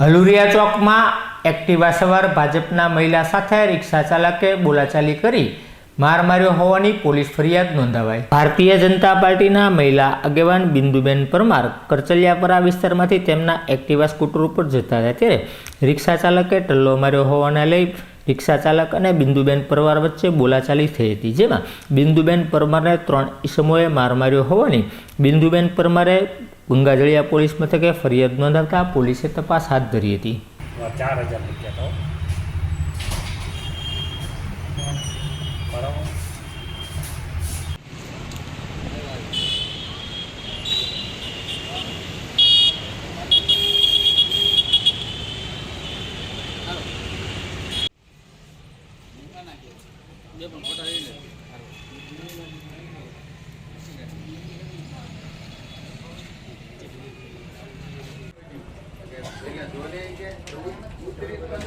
હલુરિયા ચોકમાં એક્ટિવા સવાર ભાજપના મહિલા સાથે રિક્ષા ચાલકે બોલાચાલી કરી માર માર્યો હોવાની પોલીસ ફરિયાદ નોંધાવાઈ. ભારતીય જનતા પાર્ટીના મહિલા આગેવાન બિંદુબેન પરમાર કરચલિયાપરા વિસ્તારમાંથી તેમના એક્ટિવા સ્કૂટર ઉપર જતા હતા ત્યારે રિક્ષા ચાલકે ટલ્લો માર્યો હોવાને લઈ રિક્ષા ચાલક અને બિંદુબેન પરમાર વચ્ચે બોલાચાલી થઈ હતી, જેમાં બિંદુબેન પરમારને ત્રણ ઈસમોએ માર માર્યો હોવાની બિંદુબેન પરમારે ગંગાજળિયા પોલીસ મથકે ફરિયાદ નોંધાવતા પોલીસે તપાસ હાથ ધરી હતી. ચાર હજાર રૂપિયા તો બરાબર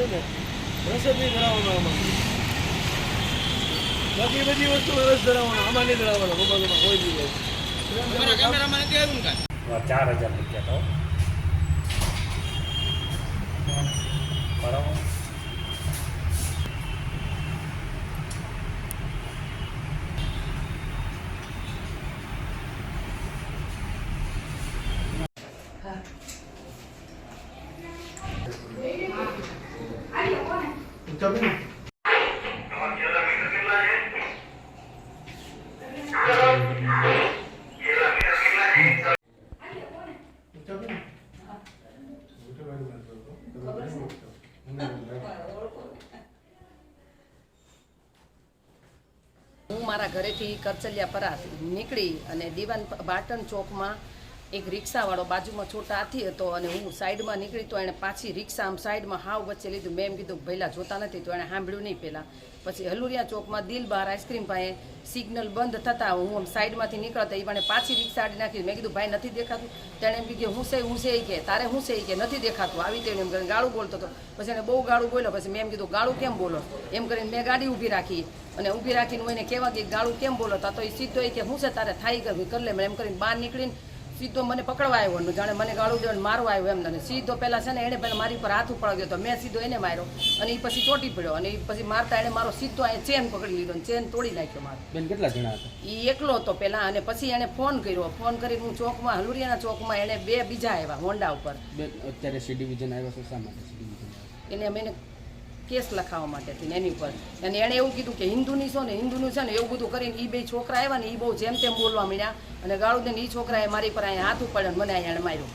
રસ જ નહીં ધરાવવાનો આમાં. બાકી બધી વસ્તુ રસ ધરાવવાનો આમાં નહીં ધરાવવાનો મોબાઈલમાં કોઈ બી હોય. ચાર હજાર રૂપિયા તો. બરાબર. હું મારા ઘરેથી કરચલિયા પરા નીકળી અને દીવાન બાટન ચોકમાં એક રિક્ષાવાળો બાજુમાં છોટા હાથી હતો અને હું સાઈડમાં નીકળી તો એણે પાછી રિક્ષા આમ સાઈડમાં હાવ વચ્ચે લીધું. મેં એમ કીધું પહેલાં જોતા નથી તો એણે સાંભળ્યું નહીં પહેલાં પછી હલુરિયા ચોકમાં દિલ બહાર આઈસ્ક્રીમ પાસે સિગ્નલ બંધ થતાં હું આમ સાઈડમાંથી નીકળતા એ મને પાછી રિક્ષા આડી નાખી. મેં કીધું, ભાઈ, નથી દેખાતું. તેણે એમ કીધું હું છે હું છે કે, તારે હું છે કે, નથી દેખાતું. આવી તેણે એમ કરીને ગાળું બોલતો હતો. પછી એને બહુ ગાળું બોલ્યો. પછી મેં એમ કીધું, ગાળું કેમ બોલો? એમ કરીને મેં ગાડી ઊભી રાખી. અને ઊભી રાખીને હું એને કહેવા કે ગાળું કેમ બોલો? તા તો એ સીધો એ કે, હું છે, તારે થાય ગયું કર લે. એમ કરીને બહાર નીકળીને સીધો મને પકડવા આવ્યો ને જાણે મને ગાળું દેવાનું મારવા આવ્યો એમ અને સીધો પહેલાં છે ને એણે પહેલાં મારી પર હાથ ઉપાડ્યો હતો મેં સીધો એને માર્યો અને એ પછી ચોટી પડ્યો અને એ પછી મારતા એણે મારો સીધો અહીંયા ચેન પકડી લીધો અને ચેન તોડી નાખ્યો મારો. બેન કેટલા જણા હતા? એ એકલો હતો પહેલાં અને પછી એણે ફોન કર્યો. ફોન કરીને હું ચોકમાં હલુરિયાના ચોકમાં એણે બે બીજા આવ્યા હોન્ડા ઉપર. બેન અત્યારે સી ડિવિઝન આવ્યા છે શા માટે એને અમે કેસ લખાવવા માટે થઈને એની ઉપર. અને એણે એવું કીધું કે હિન્દુની છો ને હિન્દુનું છે ને એવું બધું કરીને એ બે છોકરા આવ્યા ને એ બહુ જેમ તેમ બોલવા મળ્યા અને ગાળું દઈને એ છોકરાએ મારી પર અહીંયા હાથ ઉપાડ્યો મને અહીંયા માર્યો.